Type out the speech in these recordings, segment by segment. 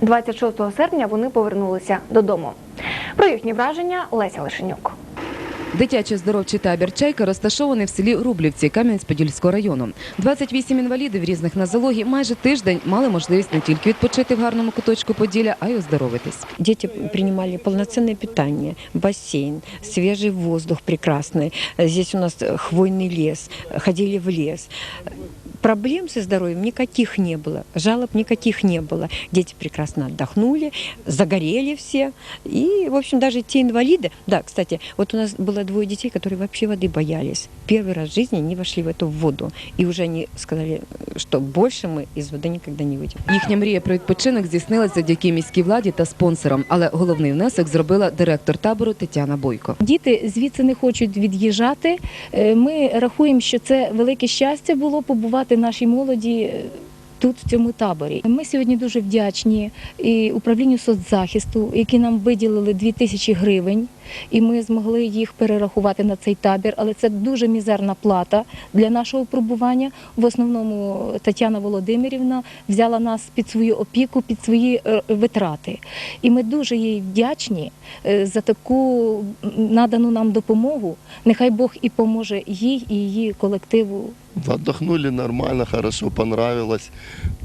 26 серпня вони повернулися додому. Про їхні враження Леся Лишенюк. Дитячий здоровчий табір Чайка розташований в селі Рублівці Кам'янець-Подільського району. 28 інвалідів різних нозологій майже тиждень мали можливість не тільки відпочити в гарному куточку Поділля, а й оздоровитись. Дети принимали полноценное питание, бассейн, свежий воздух прекрасный. Здесь у нас хвойный лес, ходили в лес. Проблем со здоровьем никаких не было, жалоб никаких не было. Дети прекрасно отдохнули, загорели все. И, в общем, даже те инвалиды... Да, кстати, вот у нас было двое детей, которые вообще воды боялись. Первый раз в жизни они вошли в эту воду. И уже они сказали, что больше мы из воды никогда не выйдем. Їхня мрія про відпочинок здійснилась завдяки міській владі та спонсорам, але головний внесок зробила директор табору Тетяна Бойко. Діти звідси не хочуть від'їжджати. Е, Ми рахуємо, що це велике щастя було побувати нашій молоді. Тут в цьому таборі ми сьогодні дуже вдячні і управлінню соцзахисту, які нам виділили 2 тисячі гривень, і ми змогли їх перерахувати на цей табір. Але це дуже мізерна плата для нашого пробування. В основному Тетяна Володимирівна взяла нас під свою опіку, під свої е, витрати. І ми дуже їй вдячні е, за таку надану нам допомогу. Нехай Бог і поможе їй і її колективу Отдохнули нормально, хорошо, понравилось.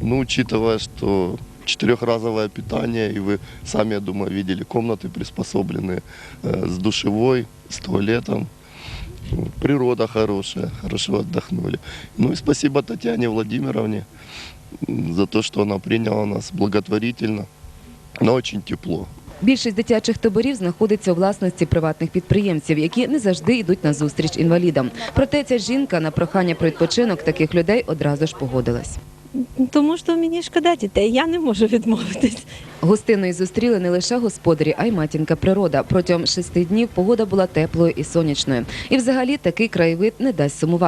Ну, учитывая, что четырехразовое питание, и вы сами, я думаю, видели комнаты приспособленные э, с душевой, с туалетом. Ну, Природа хорошая, хорошо отдохнули. Ну и спасибо Татьяне Владимировне м, за то, что она приняла нас благотворительно, но очень тепло. Більшість дитячих таборів знаходиться у власності приватних підприємців, які не завжди йдуть на зустріч інвалідам. Проте ця жінка на прохання про відпочинок таких людей одразу ж погодилась. Тому що мені шкода дітей, я не можу відмовитись. Гостиною зустріли не лише господарі, а й матінка природа. Протягом шести днів погода була теплою і сонячною. І взагалі такий краєвид не дасть сумувати.